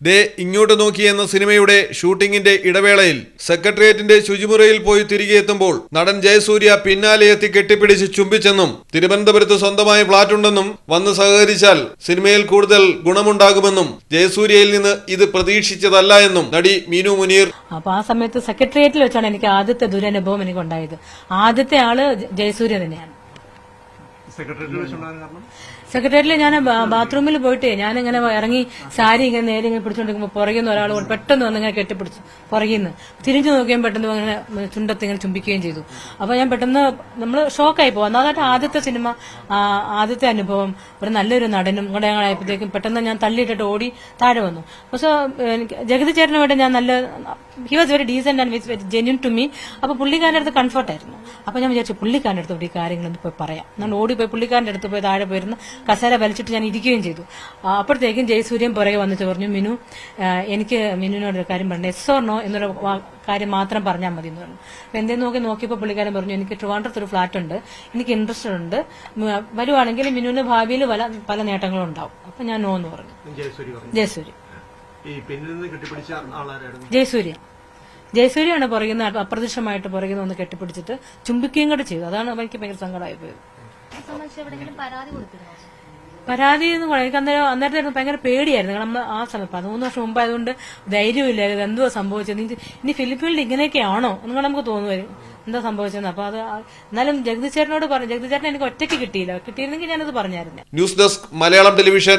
ദേ ഇങ്ങോട്ട് നോക്കി എന്ന സിനിമയുടെ ഷൂട്ടിംഗിന്റെ ഇടവേളയിൽ സെക്രട്ടേറിയറ്റിന്റെ ശുചിമുറിയിൽ പോയി തിരികെ എത്തുമ്പോൾ നടൻ ജയസൂര്യ പിന്നാലെ എത്തി കെട്ടിപ്പിടിച്ച് ചുംബിച്ചെന്നും തിരുവനന്തപുരത്ത് സ്വന്തമായി ഫ്ളാറ്റ് ഉണ്ടെന്നും വന്ന് സഹകരിച്ചാൽ സിനിമയിൽ കൂടുതൽ ഗുണമുണ്ടാകുമെന്നും ജയസൂര്യയിൽ നിന്ന് ഇത് പ്രതീക്ഷിച്ചതല്ല എന്നും നടി മീനു മുനീർ അപ്പൊ ആ സമയത്ത് സെക്രട്ടേറിയറ്റിൽ വെച്ചാണ് എനിക്ക് ആദ്യത്തെ ദുരനുഭവം എനിക്ക് ഉണ്ടായത് ആദ്യത്തെ ആൾ ജയസൂര്യ തന്നെയാണ്. സെക്രട്ടേറിയറ്റിൽ ഞാൻ ബാത്റൂമിൽ പോയിട്ട് ഞാനിങ്ങനെ ഇറങ്ങി സാരി ഇങ്ങനെ നേരെ ഇങ്ങനെ പിടിച്ചോണ്ടിരിക്കുമ്പോൾ പുറകിൽ നിന്ന് ഒരാൾ പെട്ടെന്ന് വന്ന് ഇങ്ങനെ കെട്ടിപ്പിടിച്ചു പുറകിൽ നിന്ന് തിരിഞ്ഞു നോക്കിയാൽ പെട്ടെന്ന് ഇങ്ങനെ ചുണ്ടത്ത് ഇങ്ങനെ ചുംബിക്കുകയും ചെയ്തു. അപ്പൊ ഞാൻ പെട്ടെന്ന് നമ്മൾ ഷോക്കായി പോകും അതായത് ആദ്യത്തെ സിനിമ ആദ്യത്തെ അനുഭവം ഒരു നല്ലൊരു നടനും കൂടെ ഞങ്ങളായപ്പോഴത്തേക്കും പെട്ടെന്ന് ഞാൻ തള്ളിയിട്ടിട്ട് ഓടി താഴെ വന്നു. പക്ഷേ ജഗതി ചേട്ടനുമായിട്ട് ഞാൻ നല്ല he was very decent and very genuine to me അപ്പൊ പുള്ളിക്കാരന്റെ അടുത്ത് കംഫർട്ട് ആയിരുന്നു. അപ്പൊ ഞാൻ വിചാരിച്ചു പുള്ളിക്കാരന്റെ അടുത്ത് ഈ കാര്യങ്ങളൊന്ന് പോയി പറയാം. നമ്മൾ ഓടിപ്പോയി പുള്ളിക്കാരന്റെ അടുത്ത് പോയി താഴെ പോയിരുന്നു. കസേര വലിച്ചിട്ട് ഞാൻ ഇരിക്കുകയും ചെയ്തു. അപ്പോഴത്തേക്കും ജയസൂര്യൻ പുറകെ വന്നിട്ട് പറഞ്ഞു മിനു എനിക്ക് മിനുവിനോട് ഒരു കാര്യം പറഞ്ഞു. എസ് ഓർ നോ എന്നൊരു കാര്യം മാത്രം പറഞ്ഞാൽ മതി എന്ന് പറഞ്ഞു. അപ്പൊ എന്തേ നോക്കി നോക്കിയപ്പോൾ പുള്ളിക്കാരൻ പറഞ്ഞു എനിക്ക് ട്രിവാൻഡ്രത്ത് ഒരു ഫ്ലാറ്റ് ഉണ്ട്. എനിക്ക് ഇൻട്രസ്റ്റ് ഉണ്ട്. വരുവാണെങ്കിൽ മിനുവിന് ഭാവിയിൽ പല പല നേട്ടങ്ങളും ഉണ്ടാവും അപ്പൊ ഞാൻ നോ എന്ന് പറഞ്ഞു. ജയസൂരി പറഞ്ഞു. ജയസൂര്യ. ഈ പിന്നിൽ നിന്ന് കെട്ടിപ്പിടിച്ച ആളാരായിരുന്നു? ജയസൂര്യ. ജയസൂര്യാണ് പുറകുന്ന അപ്രത്യക്ഷമായിട്ട് പുറകുന്ന ഒന്ന് കെട്ടിപ്പിടിച്ചിട്ട് ചുംബിക്കുകയും കൂടെ ചെയ്തു. അതാണ് എനിക്ക് ഭയങ്കര സങ്കടമായി പോയത് പരാതി എന്ന് പറയാം. എനിക്ക് അന്നേരം അന്നേരത്തെ ഭയങ്കര പേടിയായിരുന്നു. കാരണം നമ്മൾ ആ സമയത്ത് പതിമൂന്ന് വർഷം മുമ്പ് ആയതുകൊണ്ട് ധൈര്യമില്ലായിരുന്നു എന്തുവാ സംഭവിച്ചത്? ഇനി ഫിലിപ്പീനിൽ ഇങ്ങനെയൊക്കെയാണോ എന്ന് നമുക്ക് തോന്നുമായിരുന്നു എന്താ സംഭവിച്ചതെന്ന്. അപ്പൊ അത് എന്നാലും ജഗദീഷ് ചേട്ടനോട് പറഞ്ഞു. ജഗദീഷ് ചേട്ടൻ എനിക്ക് ഒറ്റയ്ക്ക് കിട്ടിയില്ല. കിട്ടിയിരുന്നെങ്കിൽ ഞാനത് പറഞ്ഞായിരുന്നു. News desk Malayalam television.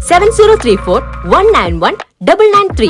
seven zero three four one nine one double nine three